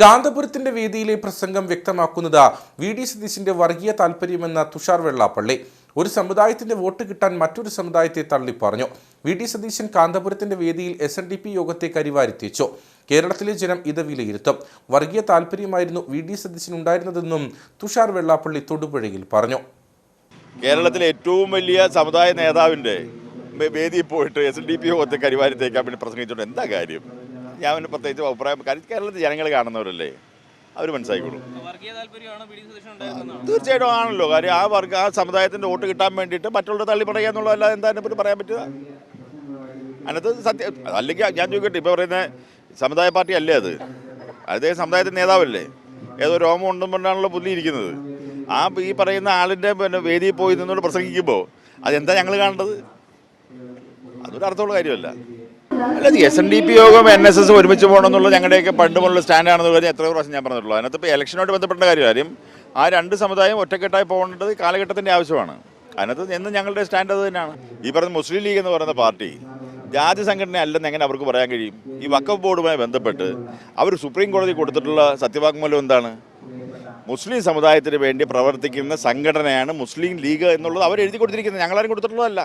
കാന്തപുരത്തിന്റെ വേദിയിലെ പ്രസംഗം വ്യക്തമാക്കുന്നത് V D സതീശിന്റെ വർഗീയ താല്പര്യമെന്ന തുഷാർ വെള്ളാപ്പള്ളി. ഒരു സമുദായത്തിന്റെ വോട്ട് കിട്ടാൻ മറ്റൊരു സമുദായത്തെ തള്ളി പറഞ്ഞു വി ഡി സതീശൻ കാന്തപുരത്തിന്റെ വേദിയിൽ എസ് എൻ ഡി പി യോഗത്തെ കരിവാരിത്തിച്ചു. കേരളത്തിലെ ജനം ഇത് വിലയിരുത്തും. വർഗീയ താല്പര്യമായിരുന്നു വി ഡി സതീശൻ ഉണ്ടായിരുന്നതെന്നും തുഷാർ വെള്ളാപ്പള്ളി തൊടുപുഴയിൽ പറഞ്ഞു. കേരളത്തിലെ ഏറ്റവും വലിയ സമുദായ നേതാവിന്റെ വേദിയിൽ പോയിട്ട് എസ് എൻ ഡി പി യോഗത്തെ കരിവാരിത്തേക്കാൻ വേണ്ടി എന്താ കാര്യം? ഞാൻ പിന്നെ പ്രത്യേകിച്ച് അഭിപ്രായം കാര്യം കേരളത്തിൽ ജനങ്ങൾ കാണുന്നവരല്ലേ? അവർ മനസ്സിലാക്കിക്കോളും. തീർച്ചയായിട്ടും ആണല്ലോ. കാര്യം ആ വർഗ ആ സമുദായത്തിന്റെ വോട്ട് കിട്ടാൻ വേണ്ടിയിട്ട് മറ്റുള്ളവരെ തള്ളി പറയുക എന്നുള്ളതല്ലാതെ എന്താ അതിനെപ്പറ്റി പറയാൻ പറ്റുക? അതിനകത്ത് സത്യം അല്ലെങ്കിൽ ഞാൻ ചോദിക്കട്ടെ ഇപ്പോൾ പറയുന്ന സമുദായ പാർട്ടി അല്ലേ അത്? അതേ സമുദായത്തിന്റെ നേതാവല്ലേ? ഏതോ രോമം ഉണ്ടെന്ന് പറഞ്ഞാണല്ലോ പുള്ളി ഇരിക്കുന്നത്. ആ ഈ പറയുന്ന ആളിന്റെ പിന്നെ വേദിയിൽ പോയി നിന്നോട് പ്രസംഗിക്കുമ്പോൾ അതെന്താ ഞങ്ങൾ കാണേണ്ടത്? അതൊരു അർത്ഥമുള്ള കാര്യമല്ല. അല്ല എസ് എൻ ഡി പി യോഗം എൻ എസ് എസ് ഒരുമിച്ച് പോകണം എന്നുള്ളത് ഞങ്ങളുടെയൊക്കെ പണ്ട് മുതലുള്ള സ്റ്റാൻഡാണെന്ന് പറഞ്ഞാൽ എത്ര പ്രാവശ്യം ഞാൻ പറഞ്ഞിട്ടുള്ളൂ. അതിനകത്ത് ഇപ്പോൾ ഇലക്ഷനോട് ബന്ധപ്പെട്ട കാര്യം ആ രണ്ട് സമുദായം ഒറ്റക്കെട്ടായി പോകേണ്ടത് കാലഘട്ടത്തിന്റെ ആവശ്യമാണ്. അതിനകത്ത് എന്നും ഞങ്ങളുടെ സ്റ്റാൻഡ് അത് തന്നെയാണ്. ഈ പറഞ്ഞ മുസ്ലിം ലീഗ് എന്ന് പറയുന്ന പാർട്ടി ജാതി സംഘടന അല്ലെന്ന് എങ്ങനെ അവർക്ക് പറയാൻ കഴിയും? ഈ വക്കഫ് ബോർഡുമായി ബന്ധപ്പെട്ട് അവർ സുപ്രീം കോടതി കൊടുത്തിട്ടുള്ള സത്യവാങ്മൂലം എന്താണ്? മുസ്ലിം സമുദായത്തിന് വേണ്ടി പ്രവർത്തിക്കുന്ന സംഘടനയാണ് മുസ്ലിം ലീഗ് എന്നുള്ളത് അവർ എഴുതി കൊടുത്തിരിക്കുന്നത്. ഞങ്ങളാരും കൊടുത്തിട്ടുള്ളതല്ല.